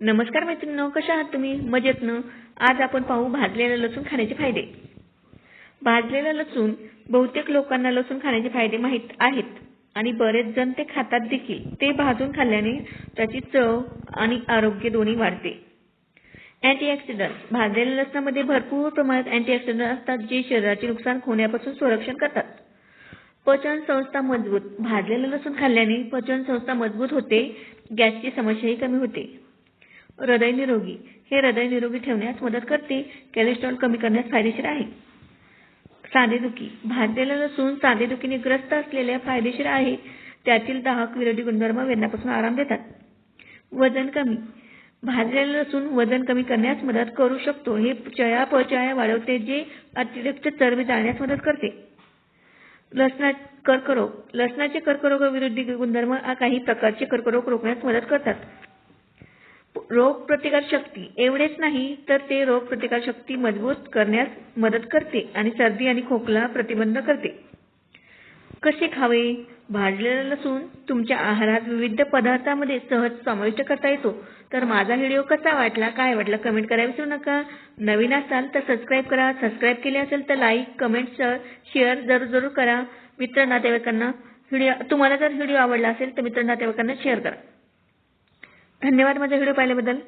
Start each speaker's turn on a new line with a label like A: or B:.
A: नमस्कार मैत्रिणींनो कशा आहात तुम्ही? मजेतनं आज आपण पाहू भाजलेलं लसूण खाण्याचे फायदे. भाजलेलं लसूण बहुतेक लोकांना लसूण खाण्याचे फायदे माहीत आहेत. आणि बरेच जण ते खातात देखील. ते भाजून खाल्ल्याने त्याची चव आणि आरोग्य दोन्ही वाढते. अँटीऑक्सिडंट. भाजलेल्या लसणामध्ये भरपूर प्रमाणात अँटीऑक्सिडंट असतात जे शरीराचे नुकसान होण्यापासून संरक्षण करतात. पचन संस्था मजबूत. भाजलेलं लसूण खाल्ल्याने पचन संस्था मजबूत होते. गॅसची समस्याही कमी होते. हृदय निरोगी हे हृदय निरोगी ठेवण्यास मदत करते. कॅलेस्ट्रॉल कमी करण्यास फायदेशीर आहे. सांधेदुखी. भाजलेलं लसूण सांधेदुखीने ग्रस्त असलेल्या फायदेशीर आहे. त्यातील दाहक विरोधी गुणधर्म वेदनापासून आराम देतात. वजन कमी. भाजलेलं लसूण वजन कमी करण्यास मदत करू शकतो. हे चयापचय वाढवते जे अतिरिक्त चरबी जाळण्यास मदत करते. लसणा कर्करोग. लसणाचे कर्करोगविरोधी गुणधर्म काही प्रकारचे कर्करोग रोखण्यास मदत करतात. रोग प्रतिकार शक्ती एवढेच नाही तर ते रोग प्रतिकार शक्ती मजबूत करण्यास मदत करते आणि सर्दी आणि खोकला प्रतिबंध करते. कसे खावे? भाजलेला लसूण तुमच्या आहारात विविध पदार्थांमध्ये सहज समाविष्ट करता येतो. तर माझा व्हिडिओ कसा वाटला काय वाटला कमेंट करायला विसरू नका. नवीन असाल तर सबस्क्राईब करा. सबस्क्राईब केले असेल तर लाईक कमेंट शेअर जरूर जरूर करा. मित्र नातेवाईकांना व्हिडिओ तुम्हाला जर व्हिडिओ आवडला असेल तर मित्र नातेवाईकांना शेअर करा. धन्यवाद माझा व्हिडिओ पाहिल्याबद्दल.